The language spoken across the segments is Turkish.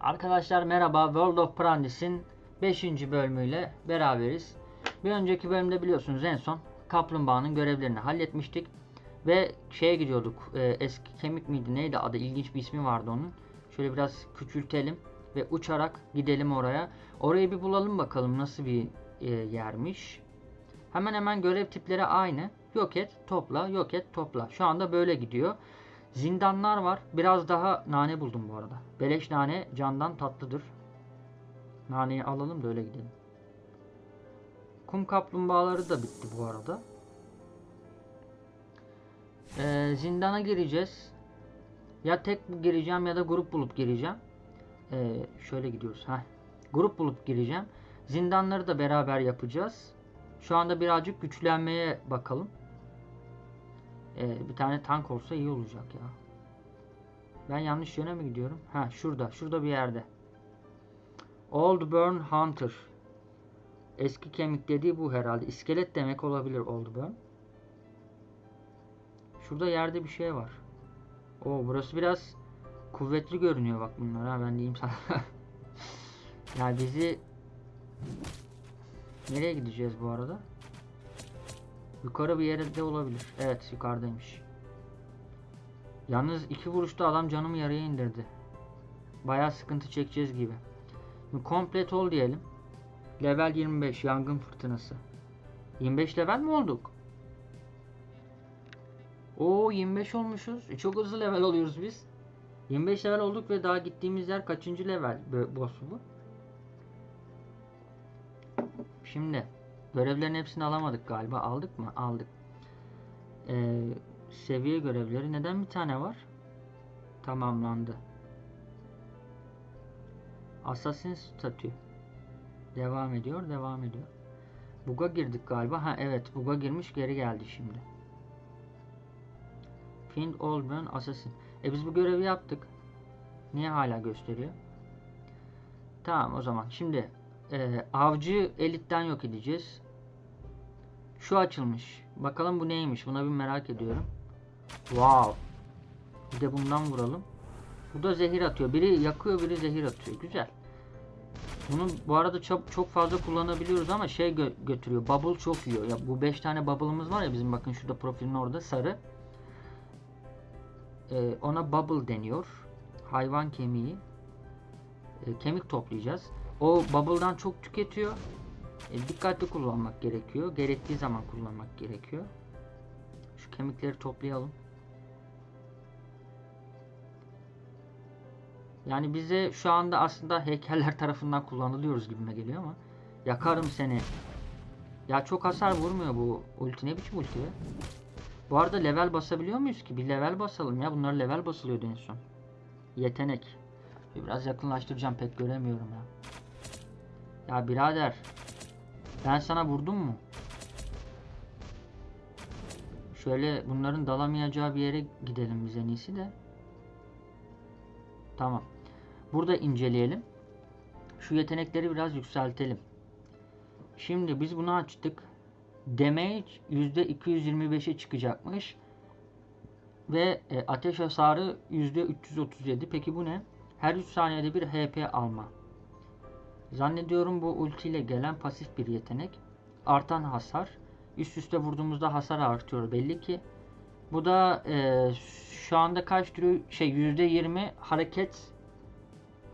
Arkadaşlar merhaba World of Prandis'in 5. bölümüyle beraberiz. Bir önceki bölümde biliyorsunuz en son kaplumbağanın görevlerini halletmiştik. Ve şeye gidiyorduk e, eski kemik miydi neydi adı ilginç bir ismi vardı onun. Şöyle biraz küçültelim ve uçarak gidelim oraya. Orayı bir bulalım bakalım nasıl bir e, yermiş. Hemen hemen görev tipleri aynı. Yok et, topla, yok et, topla. Şu anda böyle gidiyor. Zindanlar var. Biraz daha nane buldum bu arada. Beleş nane candan tatlıdır. Naneyi alalım da öyle gidelim. Kum kaplumbağaları da bitti bu arada. Ee, zindana gireceğiz. Ya tek gireceğim ya da grup bulup gireceğim. Ee, şöyle gidiyoruz. Heh. Grup bulup gireceğim. Zindanları da beraber yapacağız. Şu anda birazcık güçlenmeye bakalım. Ee, bir tane tank olsa iyi olacak ya. Ben yanlış yöne mi gidiyorum? Ha şurada. Şurada bir yerde. Old Burn Hunter. Eski kemik dediği bu herhalde. İskelet demek olabilir Old Burn. Şurada yerde bir şey var. O burası biraz kuvvetli görünüyor bak bunlar ha ben diyeyim sana. yani bizi nereye gideceğiz bu arada? Yukarı bir yerde olabilir. Evet yukarıdaymış. Yalnız iki vuruşta adam canımı yarıya indirdi. Bayağı sıkıntı çekeceğiz gibi. Şimdi komplet ol diyelim. Level 25 yangın fırtınası. 25 level mi olduk? Oo 25 olmuşuz. E, çok hızlı level oluyoruz biz. 25 level olduk ve daha gittiğimiz yer kaçıncı level bö- boss bu? Şimdi görevlerin hepsini alamadık galiba. Aldık mı? Aldık. Ee, seviye görevleri neden bir tane var? Tamamlandı. Assassin statü. Devam ediyor, devam ediyor. Bug'a girdik galiba. Ha evet, bug'a girmiş geri geldi şimdi. Find Run Assassin. E biz bu görevi yaptık. Niye hala gösteriyor? Tamam o zaman. Şimdi e, avcı elitten yok edeceğiz. Şu açılmış. Bakalım bu neymiş? Buna bir merak ediyorum. Wow. Bir de bundan vuralım. Bu da zehir atıyor. Biri yakıyor, biri zehir atıyor. Güzel. Bunu bu arada çok, çok fazla kullanabiliyoruz ama şey gö- götürüyor. Bubble çok yiyor. Ya bu 5 tane bubble'ımız var ya bizim bakın şurada profilin orada sarı. Ee, ona bubble deniyor. Hayvan kemiği. Ee, kemik toplayacağız. O bubble'dan çok tüketiyor. E, dikkatli kullanmak gerekiyor. Gerektiği zaman kullanmak gerekiyor. Şu kemikleri toplayalım. Yani bize şu anda aslında heykeller tarafından kullanılıyoruz gibime geliyor ama yakarım seni. Ya çok hasar vurmuyor bu ulti. Ne biçim ulti be? Bu arada level basabiliyor muyuz ki? Bir level basalım ya. Bunlar level basılıyordu en son. Yetenek. Biraz yakınlaştıracağım pek göremiyorum ya. Ya birader. Ben sana vurdum mu? Şöyle bunların dalamayacağı bir yere gidelim biz en iyisi de. Tamam. Burada inceleyelim. Şu yetenekleri biraz yükseltelim. Şimdi biz bunu açtık. Damage %225'e çıkacakmış. Ve e, ateş hasarı %337. Peki bu ne? Her 3 saniyede bir HP alma. Zannediyorum bu ulti ile gelen pasif bir yetenek. Artan hasar. Üst üste vurduğumuzda hasar artıyor belli ki. Bu da e, şu anda kaç türü şey %20 hareket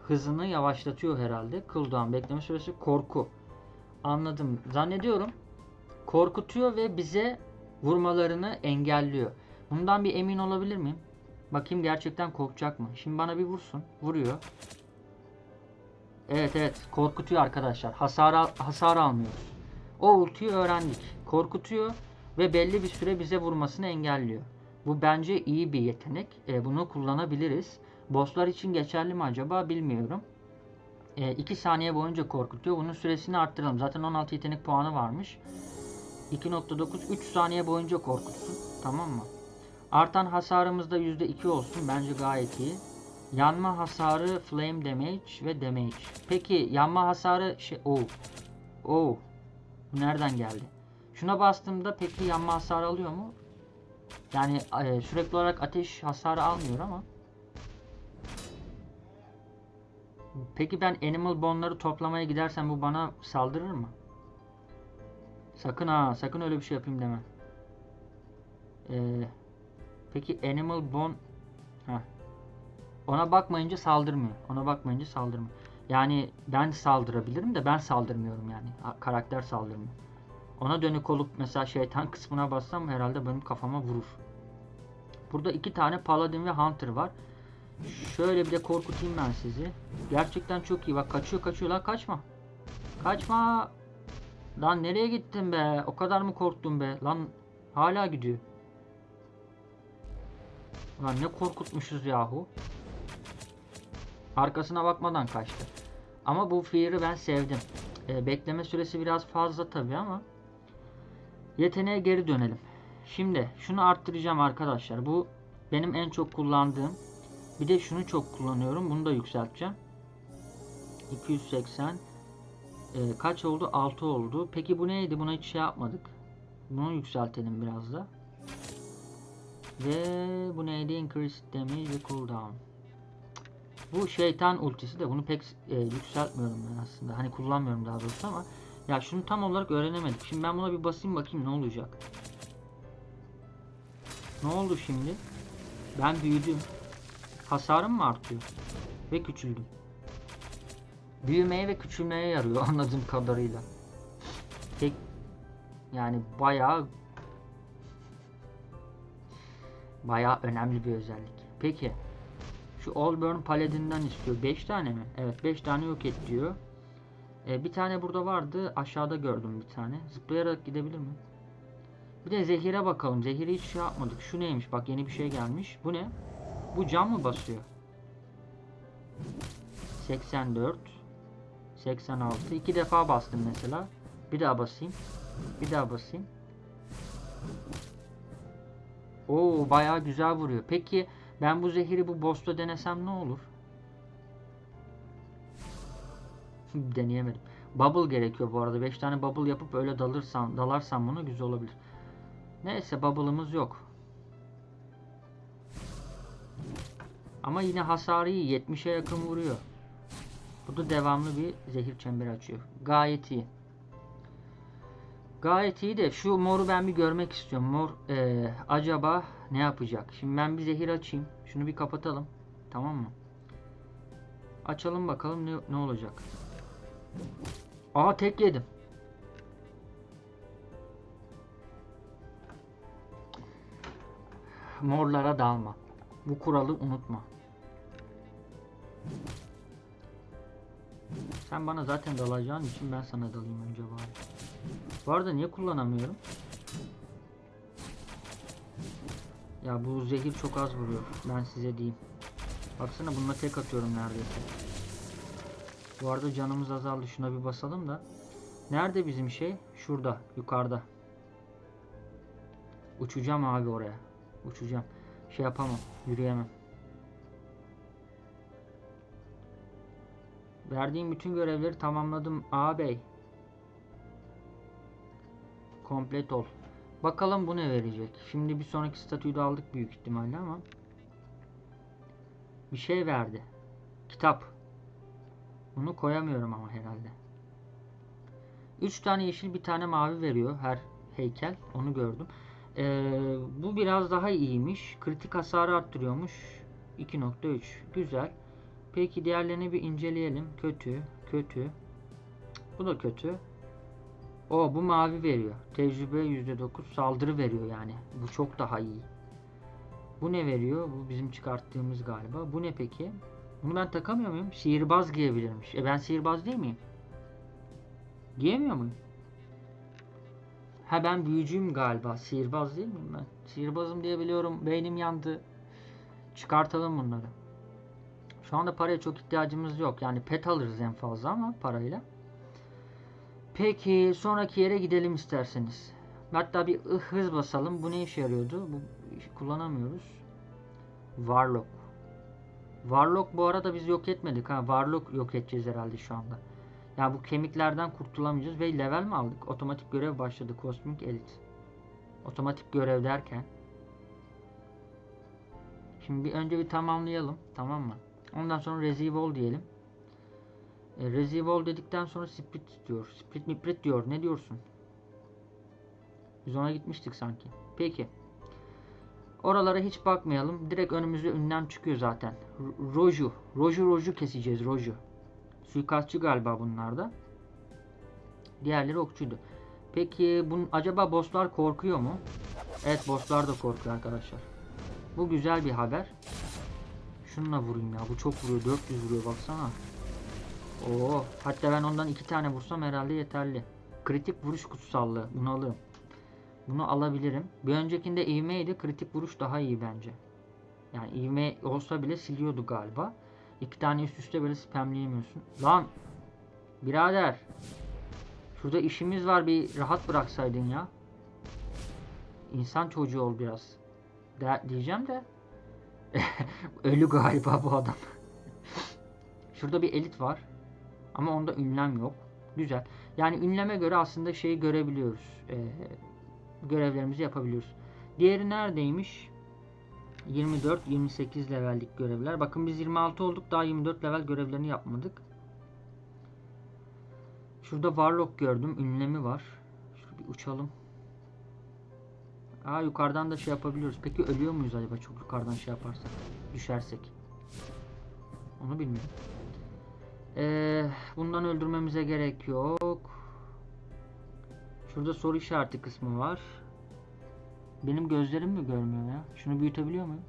hızını yavaşlatıyor herhalde. Cooldown bekleme süresi korku. Anladım. Zannediyorum korkutuyor ve bize vurmalarını engelliyor. Bundan bir emin olabilir miyim? Bakayım gerçekten korkacak mı? Şimdi bana bir vursun. Vuruyor. Evet evet korkutuyor arkadaşlar. Hasar, al- hasar almıyoruz. O ultiyi öğrendik. Korkutuyor ve belli bir süre bize vurmasını engelliyor. Bu bence iyi bir yetenek. E, bunu kullanabiliriz. Bosslar için geçerli mi acaba bilmiyorum. 2 saniye boyunca korkutuyor. Bunun süresini arttıralım. Zaten 16 yetenek puanı varmış. 2.9 3 saniye boyunca korkutsun. Tamam mı? Artan hasarımız da %2 olsun. Bence gayet iyi. Yanma hasarı, flame damage ve damage. Peki yanma hasarı şey oh. Oh. Bu nereden geldi? Şuna bastığımda peki yanma hasarı alıyor mu? Yani e, sürekli olarak ateş hasarı almıyor ama Peki ben Animal Bone'ları toplamaya gidersem bu bana saldırır mı? Sakın ha, sakın öyle bir şey yapayım deme. Ee, peki Animal Bone ha. Ona bakmayınca saldırmıyor. Ona bakmayınca saldırmıyor. Yani ben saldırabilirim de ben saldırmıyorum yani. Karakter saldırmıyor. Ona dönük olup mesela şeytan kısmına bassam herhalde benim kafama vurur. Burada iki tane Paladin ve Hunter var. Şöyle bir de korkutayım ben sizi. Gerçekten çok iyi. Bak kaçıyor kaçıyor lan kaçma. Kaçma. Lan nereye gittin be? O kadar mı korktun be? Lan hala gidiyor. Lan ne korkutmuşuz yahu. Arkasına bakmadan kaçtı. Ama bu Fear'ı ben sevdim. Ee, bekleme süresi biraz fazla tabii ama yeteneğe geri dönelim. Şimdi şunu arttıracağım arkadaşlar. Bu benim en çok kullandığım. Bir de şunu çok kullanıyorum. Bunu da yükselteceğim. 280 Ee, kaç oldu? 6 oldu. Peki bu neydi? Buna hiç şey yapmadık. Bunu yükseltelim biraz da. Ve bu neydi? Increase damage ve cooldown. Bu şeytan ultisi de bunu pek e, yükseltmiyorum ben aslında. Hani kullanmıyorum daha doğrusu ama ya şunu tam olarak öğrenemedim. Şimdi ben buna bir basayım bakayım ne olacak. Ne oldu şimdi? Ben büyüdüm. Hasarım mı artıyor? Ve küçüldüm. Büyümeye ve küçülmeye yarıyor anladığım kadarıyla. Tek yani bayağı bayağı önemli bir özellik. Peki şu Allburn Paladin'den istiyor. 5 tane mi? Evet 5 tane yok et diyor. Ee, bir tane burada vardı. Aşağıda gördüm bir tane. Zıplayarak gidebilir mi? Bir de zehire bakalım. Zehiri hiç şey yapmadık. Şu neymiş? Bak yeni bir şey gelmiş. Bu ne? Bu cam mı basıyor? 84 86 iki defa bastım mesela. Bir daha basayım. Bir daha basayım. Oo bayağı güzel vuruyor. Peki ben bu zehiri bu boss'ta denesem ne olur? Deneyemedim. Bubble gerekiyor bu arada. 5 tane bubble yapıp öyle dalırsam, dalarsam bunu güzel olabilir. Neyse bubble'ımız yok. Ama yine hasarı iyi. 70'e yakın vuruyor. Bu da devamlı bir zehir çemberi açıyor. Gayet iyi. Gayet iyi de şu moru ben bir görmek istiyorum. Mor eee, acaba ne yapacak? Şimdi ben bir zehir açayım. Şunu bir kapatalım. Tamam mı? Açalım bakalım ne, ne olacak. Aa tek yedim. Morlara dalma. Bu kuralı unutma. Sen bana zaten dalacağın için ben sana dalayım önce bari. Bu arada niye kullanamıyorum? Ya bu zehir çok az vuruyor. Ben size diyeyim. Baksana bununla tek atıyorum neredeyse. Bu arada canımız azaldı. Şuna bir basalım da. Nerede bizim şey? Şurada. Yukarıda. Uçacağım abi oraya. Uçacağım. Şey yapamam. Yürüyemem. Verdiğim bütün görevleri tamamladım ağabey. Komplet ol. Bakalım bu ne verecek. Şimdi bir sonraki statüyü de aldık büyük ihtimalle ama. Bir şey verdi. Kitap. Bunu koyamıyorum ama herhalde. 3 tane yeşil bir tane mavi veriyor her heykel. Onu gördüm. Ee, bu biraz daha iyiymiş. Kritik hasarı arttırıyormuş. 2.3. Güzel. Peki diğerlerini bir inceleyelim. Kötü. Kötü. Bu da kötü. O bu mavi veriyor. Tecrübe %9 saldırı veriyor yani. Bu çok daha iyi. Bu ne veriyor? Bu bizim çıkarttığımız galiba. Bu ne peki? Bunu ben takamıyor muyum? Sihirbaz giyebilirmiş. E ben sihirbaz değil miyim? Giyemiyor muyum? Ha ben büyücüyüm galiba. Sihirbaz değil miyim ben? Sihirbazım diye biliyorum. Beynim yandı. Çıkartalım bunları. Şu anda paraya çok ihtiyacımız yok. Yani pet alırız en fazla ama parayla. Peki sonraki yere gidelim isterseniz. Hatta bir hız basalım. Bu ne işe yarıyordu? Bu kullanamıyoruz. Warlock. Warlock bu arada biz yok etmedik ha. Warlock yok edeceğiz herhalde şu anda. Ya bu kemiklerden kurtulamayacağız ve level mi aldık? Otomatik görev başladı. Cosmic Elite. Otomatik görev derken. Şimdi bir önce bir tamamlayalım. Tamam mı? Ondan sonra Receive All diyelim. E, Resivol dedikten sonra Split diyor. Split Miprit diyor. Ne diyorsun? Biz ona gitmiştik sanki. Peki. Oralara hiç bakmayalım. Direkt önümüze ünlem çıkıyor zaten. Roju. Roju Roju keseceğiz. Roju. Suikastçı galiba bunlar da. Diğerleri okçuydu. Peki bunun acaba bosslar korkuyor mu? Evet bosslar da korkuyor arkadaşlar. Bu güzel bir haber. Şununla vurayım ya. Bu çok vuruyor. 400 vuruyor baksana. Oo, hatta ben ondan iki tane vursam herhalde yeterli. Kritik vuruş kutsallığı. Bunu alırım. Bunu alabilirim. Bir öncekinde ivmeydi. Kritik vuruş daha iyi bence. Yani ivme olsa bile siliyordu galiba. İki tane üst üste böyle spamleyemiyorsun. Lan! Birader! Şurada işimiz var bir rahat bıraksaydın ya. İnsan çocuğu ol biraz. De diyeceğim de. Ölü galiba bu adam. Şurada bir elit var. Ama onda ünlem yok. Güzel. Yani ünleme göre aslında şeyi görebiliyoruz. Ee, görevlerimizi yapabiliyoruz. Diğeri neredeymiş? 24, 28 levellik görevler. Bakın biz 26 olduk. Daha 24 level görevlerini yapmadık. Şurada Warlock gördüm. Ünlemi var. Şurada bir uçalım. Aa yukarıdan da şey yapabiliyoruz. Peki ölüyor muyuz acaba çok yukarıdan şey yaparsak? Düşersek. Onu bilmiyorum. Bundan öldürmemize gerek yok. Şurada soru işareti kısmı var. Benim gözlerim mi görmüyor ya? Şunu büyütebiliyor muyum?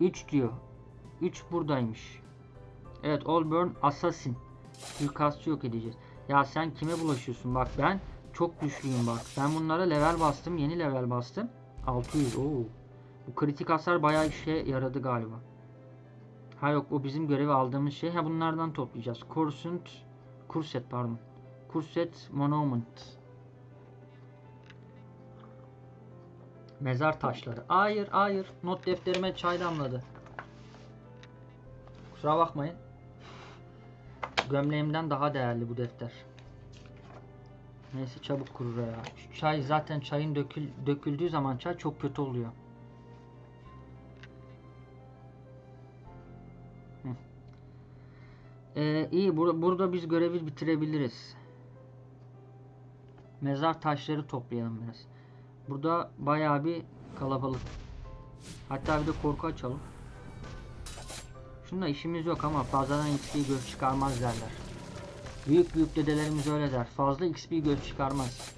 3 diyor. 3 buradaymış. Evet Allburn Assassin. Suikastçı yok edeceğiz. Ya sen kime bulaşıyorsun? Bak ben çok güçlüyüm bak. Ben bunlara level bastım. Yeni level bastım. 600. Oo. Bu kritik hasar bayağı işe yaradı galiba. Ha yok o bizim görevi aldığımız şey. Ha bunlardan toplayacağız. Kursent Kurset pardon. Kurset Monument. Mezar taşları. Hayır hayır. Not defterime çay damladı. Kusura bakmayın. Gömleğimden daha değerli bu defter. Neyse çabuk kurur ya. Şu çay zaten çayın dökül, döküldüğü zaman çay çok kötü oluyor. Ee, iyi bur- burada biz görevi bitirebiliriz. Mezar taşları toplayalım biraz. Burada bayağı bir kalabalık. Hatta bir de korku açalım. Şununla işimiz yok ama fazladan XP göz çıkarmaz derler. Büyük büyük dedelerimiz öyle der. Fazla XP göz çıkarmaz.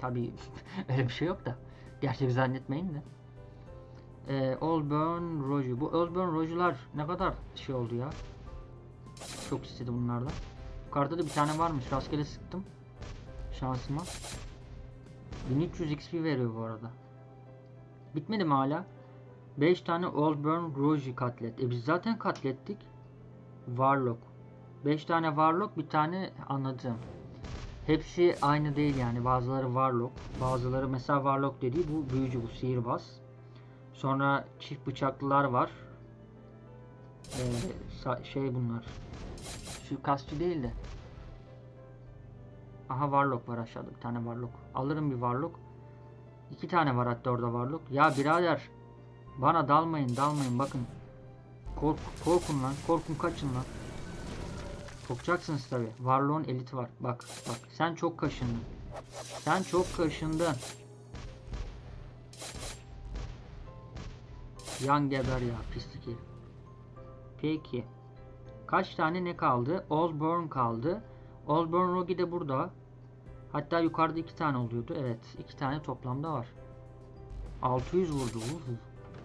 Tabi öyle bir şey yok da. Gerçek zannetmeyin de. Ee, Allburn Roju. Bu Allburn Roju'lar ne kadar şey oldu ya. Çok istedi bunlardan. Yukarıda da bir tane varmış. Rastgele sıktım. Şansıma. 1300 XP veriyor bu arada. Bitmedi mi hala? 5 tane Allburn Roji katlet. E biz zaten katlettik. Warlock. 5 tane Warlock bir tane anladım. Hepsi aynı değil yani. Bazıları Warlock. Bazıları mesela Warlock dediği bu büyücü bu sihirbaz. Sonra çift bıçaklılar var. Ee, şey bunlar. Suikastçı değil de. Aha Warlock var aşağıda bir tane Warlock. Alırım bir Warlock. İki tane var hatta orada Warlock. Ya birader. Bana dalmayın dalmayın bakın. Kork, korkun lan. Korkun kaçın lan. Korkacaksınız tabi. Warlock'un eliti var. Bak bak. Sen çok kaşındın. Sen çok kaşındın. Yan geber ya pislik herif. Peki. Kaç tane ne kaldı? Osborne kaldı. Osborne Rogi de burada. Hatta yukarıda iki tane oluyordu. Evet. iki tane toplamda var. 600 vurdu. Uhu.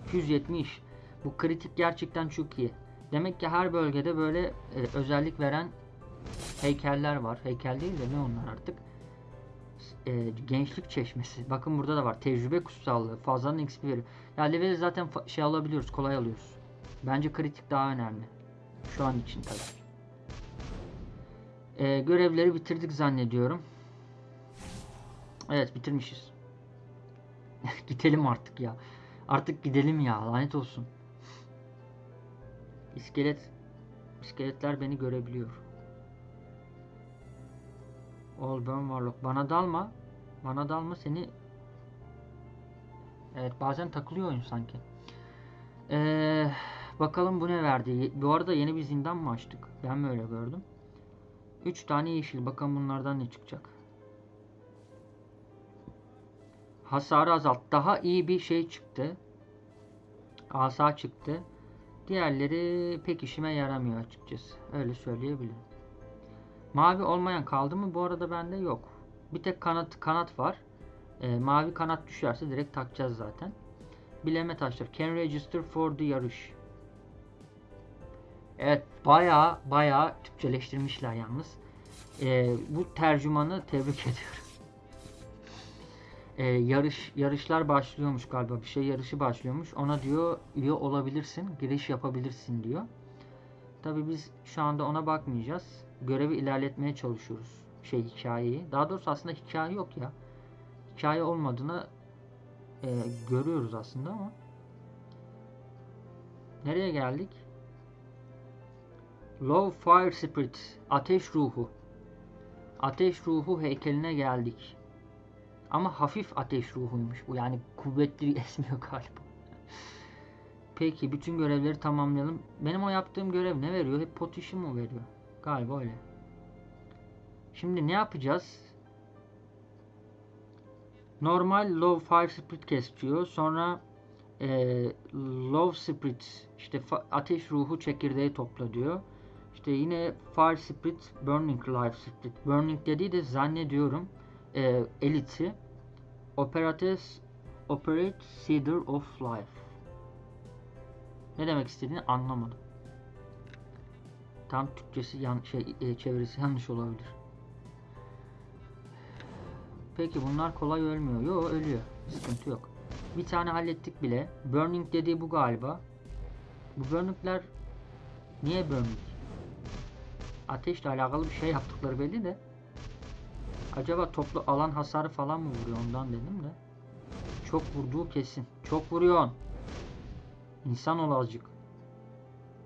270. Bu kritik gerçekten çok iyi. Demek ki her bölgede böyle e, özellik veren heykeller var. Heykel değil de ne onlar artık. E, gençlik çeşmesi. Bakın burada da var. Tecrübe kutsallığı. Fazladan XP veriyor. Ya level zaten şey alabiliyoruz. Kolay alıyoruz. Bence kritik daha önemli. Şu an için tabii. E, görevleri bitirdik zannediyorum. Evet bitirmişiz. Gidelim artık ya. Artık gidelim ya. Lanet olsun. İskelet iskeletler beni görebiliyor. Allburn Warlock. Bana dalma. Bana dalma seni Evet bazen takılıyor oyun sanki. Ee, Bakalım bu ne verdi. Bu arada yeni bir zindan mı açtık? Ben mi öyle gördüm? 3 tane yeşil. Bakalım bunlardan ne çıkacak. Hasarı azalt. Daha iyi bir şey çıktı. Asa çıktı. Diğerleri pek işime yaramıyor açıkçası. Öyle söyleyebilirim. Mavi olmayan kaldı mı? Bu arada bende yok. Bir tek kanat kanat var. Ee, mavi kanat düşerse direkt takacağız zaten. Bileme taşları. Can register for the yarış. Evet baya baya Türkçeleştirmişler yalnız. Ee, bu tercümanı tebrik ediyorum. Ee, yarış yarışlar başlıyormuş galiba bir şey yarışı başlıyormuş. Ona diyor üye olabilirsin, giriş yapabilirsin diyor. Tabi biz şu anda ona bakmayacağız. Görevi ilerletmeye çalışıyoruz. Şey hikayeyi. Daha doğrusu aslında hikaye yok ya. Hikaye olmadığını e, görüyoruz aslında ama. Nereye geldik? Low Fire Spirit. Ateş ruhu. Ateş ruhu heykeline geldik. Ama hafif ateş ruhuymuş bu. Yani kuvvetli esmiyor galiba. Peki bütün görevleri tamamlayalım. Benim o yaptığım görev ne veriyor? Hep pot işi mi veriyor? Galiba öyle. Şimdi ne yapacağız? Normal low fire spirit kes. Sonra e, low spirit işte ateş ruhu çekirdeği topla diyor. İşte yine fire spirit burning life spirit. Burning dediği de zannediyorum e, eliti operates operate cedar of life. Ne demek istediğini anlamadım. Tam Türkçesi yan şey e, çevirisi yanlış olabilir. Peki bunlar kolay ölmüyor. Yo ölüyor. Sıkıntı yok. Bir tane hallettik bile. Burning dediği bu galiba. Bu burningler niye burning? Ateşle alakalı bir şey yaptıkları belli de. Acaba toplu alan hasarı falan mı vuruyor ondan dedim de. Çok vurduğu kesin. Çok vuruyorsun. İnsan ol azıcık.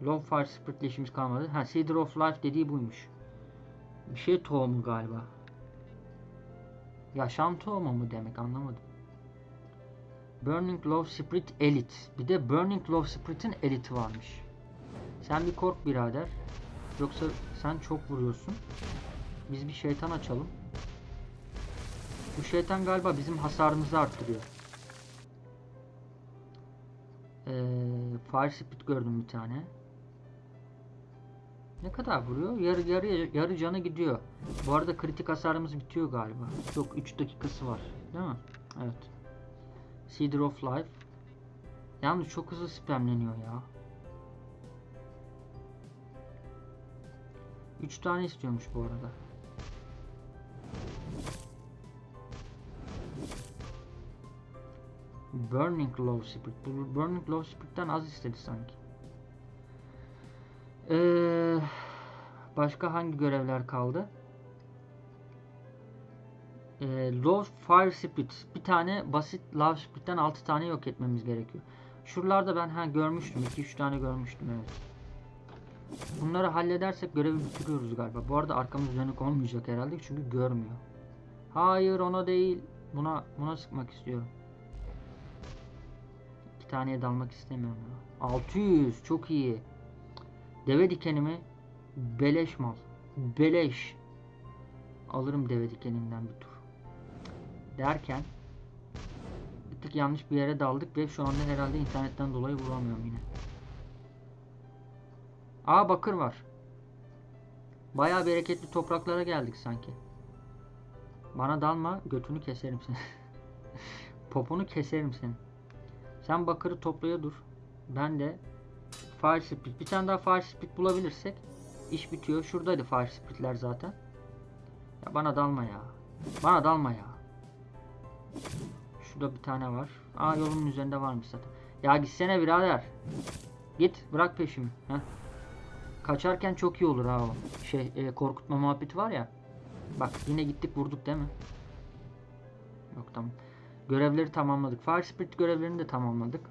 Low Fire Spirit'le işimiz kalmadı. Ha Cedar of Life dediği buymuş. Bir şey tohumu galiba. Yaşam tohumu mu demek anlamadım. Burning Love Spirit Elite. Bir de Burning Love Spirit'in Elite'i varmış. Sen bir kork birader. Yoksa sen çok vuruyorsun. Biz bir şeytan açalım. Bu şeytan galiba bizim hasarımızı arttırıyor. Ee, Fire Spirit gördüm bir tane. Ne kadar vuruyor? Yarı yarı yarı canı gidiyor. Bu arada kritik hasarımız bitiyor galiba. Yok 3 dakikası var. Değil mi? Evet. Cedar of Life. Yalnız çok hızlı spamleniyor ya. 3 tane istiyormuş bu arada. Burning Low Spirit. Bu Burning Low Spirit'ten az istedi sanki. Ee, başka hangi görevler kaldı? Ee, Low Fire Spirit. Bir tane basit Love Spirit'ten 6 tane yok etmemiz gerekiyor. Şuralarda ben ha görmüştüm. 2-3 tane görmüştüm evet. Bunları halledersek görevi bitiriyoruz galiba. Bu arada arkamız dönük olmayacak herhalde çünkü görmüyor. Hayır ona değil. Buna buna sıkmak istiyorum. Taneye dalmak istemiyorum ya. 600 çok iyi. Deve dikenimi beleş mal. Beleş. Alırım deve dikeninden bir tur. Derken bir tık yanlış bir yere daldık ve şu anda herhalde internetten dolayı vuramıyorum yine. Aa bakır var. Bayağı bereketli topraklara geldik sanki. Bana dalma götünü keserim seni. Poponu keserim seni. Sen bakırı toplaya dur. Ben de Fire Split. Bir tane daha Fire Split bulabilirsek iş bitiyor. Şuradaydı Fire Split'ler zaten. Ya bana dalma ya. Bana dalma ya. Şurada bir tane var. Aa yolumun üzerinde varmış zaten. Ya gitsene birader. Git bırak peşimi. Heh. Kaçarken çok iyi olur ha o. Şey e, korkutma muhabbeti var ya. Bak yine gittik vurduk değil mi? Yok tamam. Görevleri tamamladık. Fire Spirit görevlerini de tamamladık.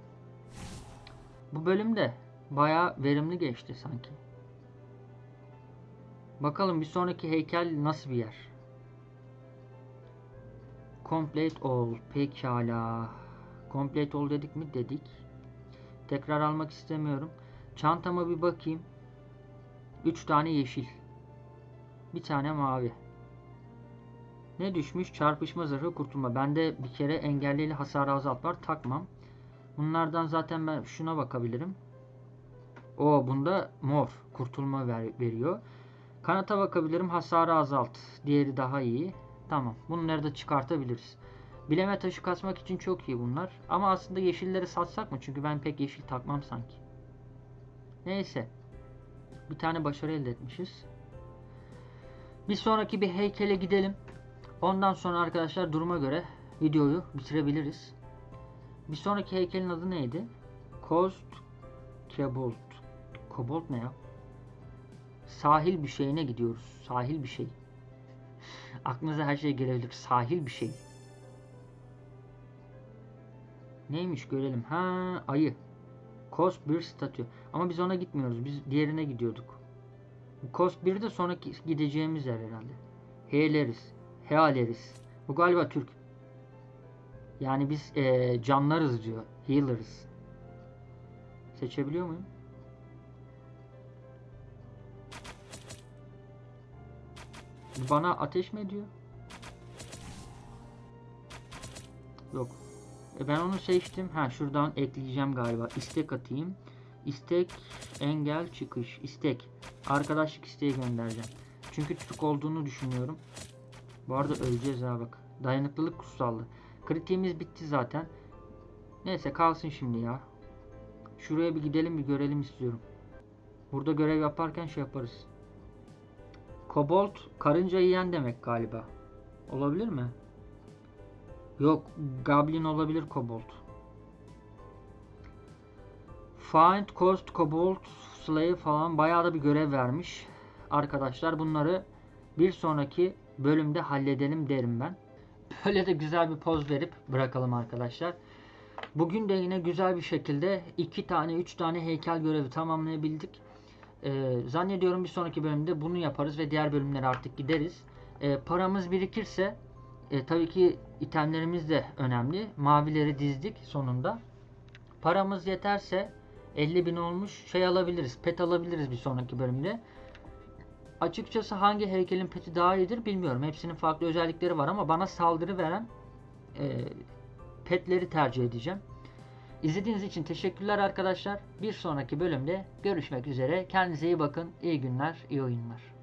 Bu bölümde bayağı verimli geçti sanki. Bakalım bir sonraki heykel nasıl bir yer? Complete all. Pekala. Complete all dedik mi? Dedik. Tekrar almak istemiyorum. Çantama bir bakayım. 3 tane yeşil. Bir tane mavi. Ne düşmüş? Çarpışma zırhı kurtulma. Bende bir kere engelli hasar azalt var. Takmam. Bunlardan zaten ben şuna bakabilirim. O bunda mor. Kurtulma ver- veriyor. Kanata bakabilirim. Hasarı azalt. Diğeri daha iyi. Tamam. Bunları da çıkartabiliriz. Bileme taşı kasmak için çok iyi bunlar. Ama aslında yeşilleri satsak mı? Çünkü ben pek yeşil takmam sanki. Neyse. Bir tane başarı elde etmişiz. Bir sonraki bir heykele gidelim. Ondan sonra arkadaşlar duruma göre videoyu bitirebiliriz. Bir sonraki heykelin adı neydi? Coast Cobalt. Cobalt ne ya? Sahil bir şeyine gidiyoruz. Sahil bir şey. Aklınıza her şey gelebilir. Sahil bir şey. Neymiş görelim. Ha ayı. Coast bir statü. Ama biz ona gitmiyoruz. Biz diğerine gidiyorduk. Bu Coast 1'de sonraki gideceğimiz yer herhalde. Healeriz. Healeriz. Bu galiba Türk. Yani biz eee, canlarız diyor. Healer'ız. Seçebiliyor muyum? Bana ateş mi ediyor? Yok. E ben onu seçtim. Ha şuradan ekleyeceğim galiba. İstek atayım. İstek engel çıkış. İstek. Arkadaşlık isteği göndereceğim. Çünkü Türk olduğunu düşünüyorum. Bu arada öleceğiz ha bak. Dayanıklılık kutsallı. Kritiğimiz bitti zaten. Neyse kalsın şimdi ya. Şuraya bir gidelim bir görelim istiyorum. Burada görev yaparken şey yaparız. Kobolt karınca yiyen demek galiba. Olabilir mi? Yok, Goblin olabilir Kobold. Find Coast Kobold Slave falan bayağı da bir görev vermiş. Arkadaşlar bunları bir sonraki bölümde halledelim derim ben. Böyle de güzel bir poz verip bırakalım arkadaşlar. Bugün de yine güzel bir şekilde iki tane, üç tane heykel görevi tamamlayabildik. Ee, zannediyorum bir sonraki bölümde bunu yaparız ve diğer bölümlere artık gideriz. Ee, paramız birikirse e, tabii ki itemlerimiz de önemli. Mavileri dizdik sonunda. Paramız yeterse 50 bin olmuş şey alabiliriz. Pet alabiliriz bir sonraki bölümde. Açıkçası hangi heykelin peti daha iyidir bilmiyorum. Hepsinin farklı özellikleri var ama bana saldırı veren e, petleri tercih edeceğim. İzlediğiniz için teşekkürler arkadaşlar. Bir sonraki bölümde görüşmek üzere. Kendinize iyi bakın. İyi günler, iyi oyunlar.